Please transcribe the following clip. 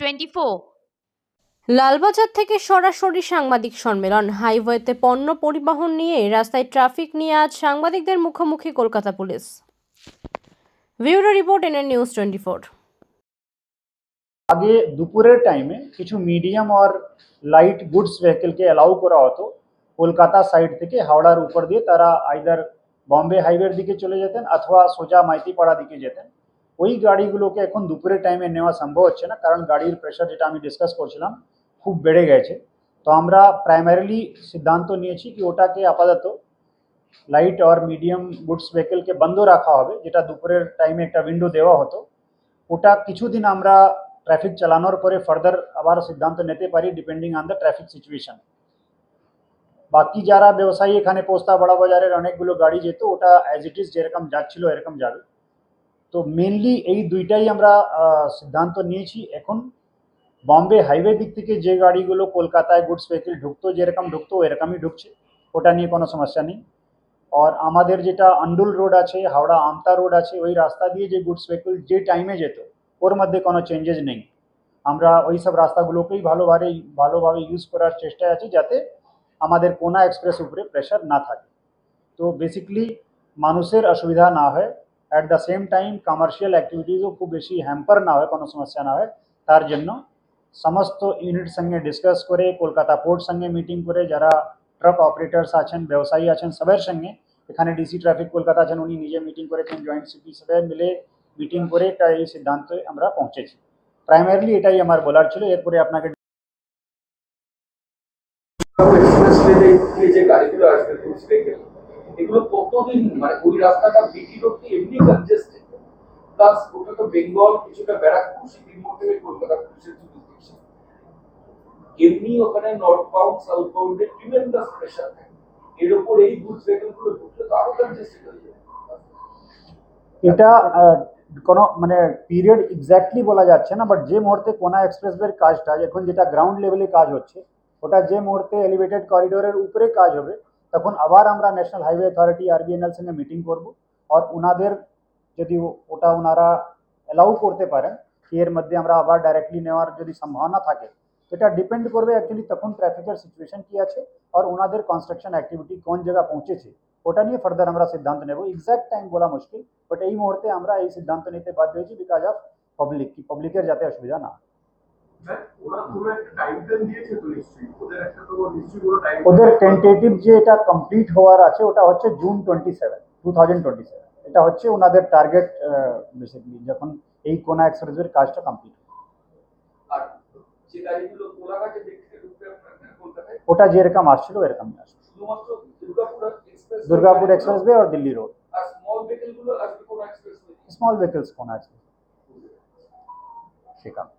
Twenty Lalbazar থেকে সরাসরি সাংবাদিক সম্মেলন। হাইওয়েতে পণ্য পরিবহন নিয়ে রাস্তায় ট্রাফিক নিয়ে আজ সাংবাদিকদের মুখোমুখি Kolkata police. Bureau report NN news twenty four আগে দুপুরের টাইমে কিছু মিডিয়াম আর লাইট গুডস ভেহিকেলকে অ্যালাউ করা হতো। কলকাতা সাইড থেকে হাওড়ার উপর দিয়ে তারা আইদার বম্বে হাইওয়ের দিকে চলে যেতেন অথবা সোজা মাইতিপাড়া দিকে যেতেন। ওই গাড়িগুলোকে এখন দুপুরের টাইমে নেওয়া সম্ভব হচ্ছে না, কারণ গাড়ির প্রেশার যেটা আমি ডিসকাস করছিলাম খুব বেড়ে গেছে। তো আমরা প্রাইমারিলি সিদ্ধান্ত নিয়েছি কি ওটাকে আপাতত লাইট আর মিডিয়াম গুডস ভেহিকেলকে বন্ধ রাখা হবে, যেটা দুপুরের টাইমে একটা উইন্ডো দেওয়া হতো। ওটা কিছুদিন আমরা ট্রাফিক চালানোর পরে ফার্দার আবার সিদ্ধান্ত নিতে পারি depending on the traffic situation বাকি যারা ব্যবসায়ী এখানে পোস্তা বড়া বাজারের অনেকগুলো গাড়ি যেত, ওটা অ্যাজ ইট ইজ যেরকম যাচ্ছিল, এরকম যাবে। তো মেনলি এই দুইটাই আমরা সিদ্ধান্ত নিয়েছি। এখন বম্বে হাইওয়ে দিক থেকে যে গাড়িগুলো কলকাতায় গুডস ভেহিকেল ঢুকতো, যেরকম ঢুকতো এরকমই ঢুকছে। ওটা নিয়ে কোনো সমস্যা নেই। আর আমাদের যেটা আন্ডুল রোড আছে, হাওড়া আমতা রোড আছে, ওই রাস্তা দিয়ে যে গুডস ভেহিকেল যে টাইমে যেত, ওর মধ্যে কোনো চেঞ্জেস নেই। আমরা ওই সব রাস্তাগুলোকেই ভালোভাবে ভালোভাবে ইউজ করার চেষ্টায় আছি যাতে আমাদের কোনা এক্সপ্রেস উপরে প্রেশার না থাকে। তো বেসিকলি মানুষের অসুবিধা না হয়। At the same time commercial অ্যাক্টিভিটিসও খুব বেশি হ্যাম্পার না হয়, কোনো সমস্যা না হয়। তার জন্য সমস্ত ইউনিট সঙ্গে ডিসকাস করে, কলকাতা পোর্ট সঙ্গে মিটিং করে, যারা ট্রাক অপারেটার্স আছেন, ব্যবসায়ী আছেন, সবার সঙ্গে এখানে ডিসি ট্রাফিক কলকাতা আছেন, উনি নিজে মিটিং করেছেন জয়েন্ট সিপি সবাই মিলে মিটিং করে একটা এই সিদ্ধান্তে আমরা পৌঁছেছি। প্রাইমারিলি এটাই আমার বলার ছিল, এরপরে আপনাকে যে গাড়িগুলো আসবে গুডস ভেহিকেল এগুলো কতদিন মানে ওই রাস্তাটা বিটি রোডটি এমনি কনজেস্টেড প্লাস ওটা তো বেঙ্গল কিছুটা ব্যারাকপুর মোড় থেকে কলকাতা পুলিশের। এমনি ওখানে নর্থ বাউন্ড সাউথ বাউন্ডে ট্রিমেন্ডাস প্রেশার থাকে। এর উপর এই গুডস ভেহিকেলগুলো ঢুকলে তো আরও কনজেস্টেড হয়ে যাবে। এটা কোনো মানে পিরিয়ড এক্স্যাক্টলি বলা যাচ্ছে না বাট যে মুহূর্তে কোনা এক্সপ্রেসওয়ের কাজটা এখন যেটা গ্রাউন্ড লেভেলে কাজ হচ্ছে, ওটা যে মুহূর্তে এলিভেটেড করিডোরের উপরে কাজ হবে তখন আবার আমরা ন্যাশনাল হাইওয়ে অথরিটি আরবিএনএল সঙ্গে মিটিং করব আর ওনাদের যদি ও- ওটা ওনারা অ্যালাউ করতে পারেন কি এর মধ্যে আমরা আবার ডাইরেক্টলি নেওয়ার যদি সম্ভাবনা থাকে তো এটা ডিপেন্ড করবে অ্যাকচুয়ালি তখন ট্রাফিকের সিচুয়েশন কি আছে আর ওনাদের কনস্ট্রাকশন অ্যাক্টিভিটি কোন জায়গা পৌঁছেছে ওটা নিয়ে ফার্দার আমরা সিদ্ধান্ত নেব এক্স্যাক্ট টাইম বলা মুশকিল বাট এই মুহূর্তে আমরা এই সিদ্ধান্ত নিতে বাধ্য হয়েছি বিকজ অফ পাবলিক কি পাবলিকের যাতে অসুবিধা না হয়। ওদের একটা তো নিশ্চয়ই কোনো টাইম ওদের টেন্টেটিভ যে এটা কমপ্লিট হওয়ার আছে ওটা হচ্ছে June twenty seven two thousand twenty seven এটা হচ্ছে ওনাদের টার্গেট বেসিকলি যখন এই কোনা এক্সপ্রেসওয়ের কাজটা কমপ্লিট ওটা যেরকম আসছিল এরকমই আসবে। দুর্গাপুর এক্সপ্রেস দুর্গাপুর এক্সপ্রেসওয়ে আর দিল্লি রোড স্মল ভেহিকেল কোন এক্সপ্রেস স্মল ভেহিকলস কোনা আছে। সেখানে।